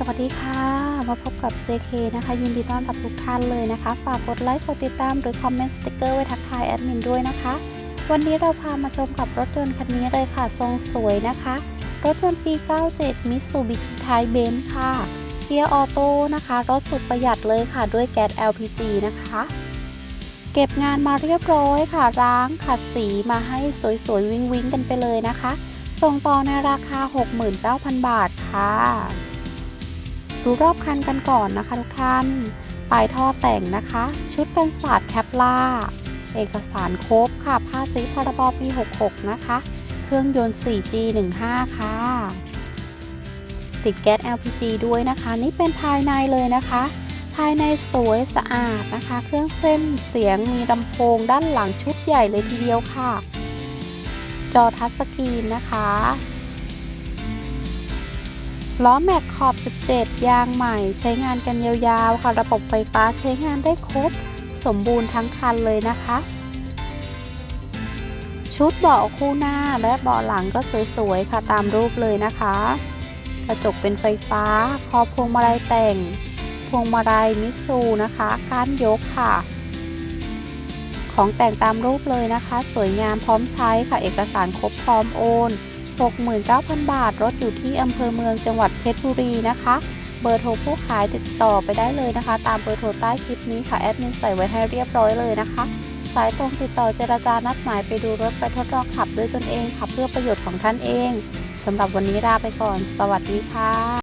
สวัสดีค่ะ มาพบกับ JK นะคะ ยินดีต้อนรับทุกท่านเลยนะคะ ฝากกดไลค์กดติดตามหรือคอมเมนต์สติกเกอร์ไว้ทักทายแอดมินด้วยนะคะ วันนี้เราพามาชมกับรถยนต์คันนี้เลยค่ะ ทรงสวยนะคะ รถยนต์ปี 97 Mitsubishi t i b e n ค่ะเกียร์ออโต้นะคะ รถสุดประหยัดเลยค่ะ ด้วยแก๊ส LPG นะคะ เก็บงานมาเรียบร้อยค่ะล้างขัดสีมาให้สวยๆวิงวิงๆกันไปเลยนะคะ ส่งต่อในราคา 69,000 บาทค่ะ ดูรอบคันกันก่อนนะคะทุกท่าน ปลายท่อแต่งนะคะ ชุดกันศาสตร์แคปล่า เอกสารครบค่ะภาษีพรบปี 66 นะคะ เครื่องยนต์ 4G15 ค่ะ ติดแก๊ส LPG ด้วยนะคะ นี่เป็นภายในเลยนะคะ ภายในสวยสะอาดนะคะ เครื่องเส้นเสียงมีลำโพงด้านหลังชุดใหญ่เลยทีเดียวค่ะ จอทัชสกรีนนะคะ ล้อแม็กขอบ 17 ยางใหม่ ใช้งานกันยาวๆ ค่ะ ระบบไฟฟ้าใช้งานได้ครบ สมบูรณ์ทั้งคันเลยนะคะ ชุดเบาะคู่หน้าและเบาะหลังก็สวยๆ ค่ะตามรูปเลยนะคะ กระจกเป็นไฟฟ้า คอพวงมาลัยแต่ง พวงมาลัยมิซูนะคะก้านยกค่ะ ของแต่งตามรูปเลยนะคะ สวยงามพร้อมใช้ค่ะ เอกสารครบพร้อมโอน 69,000 บาท รถอยู่ที่อำเภอเมืองจังหวัดเพชรบุรีนะคะ เบอร์โทรผู้ขายติดต่อไปได้เลยนะคะ ตามเบอร์โทรใต้คลิปนี้ค่ะแอดมินใส่ไว้ให้เรียบร้อยเลยนะคะ สายตรงติดต่อเจราจานัดหมายไปดูรถไปทดลองขับด้วยตนเองค่ะเพื่อประโยชน์ของท่านเองสำหรับวันนี้ลาไปก่อน สวัสดีค่ะ